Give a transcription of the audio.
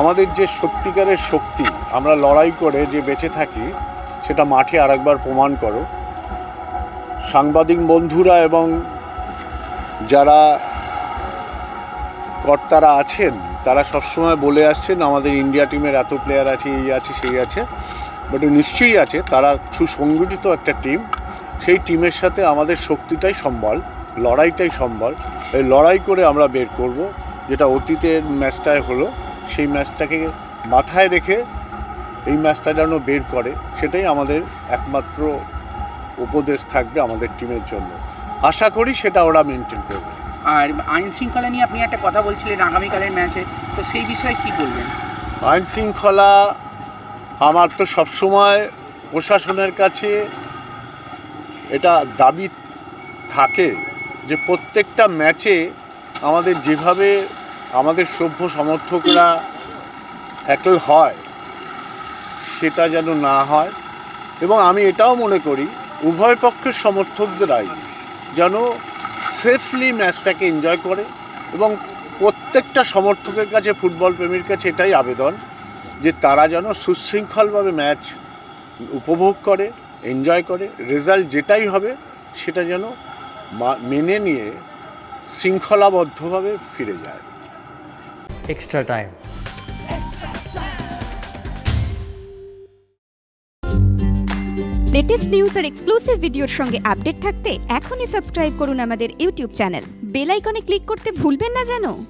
আমাদের যে সত্যিকারের শক্তি, আমরা লড়াই করে যে বেঁচে থাকি, সেটা মাঠে আরেকবার প্রমাণ করো। সাংবাদিক বন্ধুরা এবং যারা কর্তারা আছেন, তারা সবসময় বলে আসছেন, আমাদের ইন্ডিয়া টিমের এত প্লেয়ার আছে, এই আছে, সেই আছে। বাট নিশ্চয়ই আছে, তারা সুসংগঠিত একটা টিম সেই টিমের সাথে আমাদের শক্তিটাই সম্বল লড়াইটাই সম্বল। এই লড়াই করে আমরা বের করব যেটা অতীতের ম্যাচটায় হলো সেই ম্যাচটাকে মাথায় রেখে এই ম্যাচটা যেন বের করে সেটাই আমাদের একমাত্র উপদেশ থাকবে আমাদের টিমের জন্য। আশা করি সেটা ওরা মেনটেন করবে। আর আইন শৃঙ্খলা নিয়ে আপনি একটা কথা বলছিলেন আগামীকালের ম্যাচে তো সেই বিষয়ে কি বলবেন? আইন শৃঙ্খলা আমার তো সবসময় প্রশাসনের কাছে এটা দাবি থাকে যে প্রত্যেকটা ম্যাচে আমাদের যেভাবে আমাদের সভ্য সমর্থকরা একল হয়, সেটা যেন না হয়। এবং আমি এটাও মনে করি, উভয় পক্ষের সমর্থকদেরাই যেন সেফলি ম্যাচটাকে এনজয় করে এবং প্রত্যেকটা সমর্থকের কাছে, ফুটবল প্রেমীর কাছে এটাই আবেদন যে তারা যেন সুশৃঙ্খলভাবে ম্যাচ উপভোগ করে। এনজয় করে রেজাল্ট যেটাই হবে সেটা যেন মা- মেনে নিয়ে শৃঙ্খলাবদ্ধভাবে ফিরে যায়। Extra time. লেটেস্ট নিউজ আর এক্সক্লুসিভ ভিডিওর সঙ্গে আপডেট থাকতে এখনই সাবস্ক্রাইব করুন আমাদের ইউটিউব চ্যানেল বেল আইকনে ক্লিক করতে ভুলবেন না জানো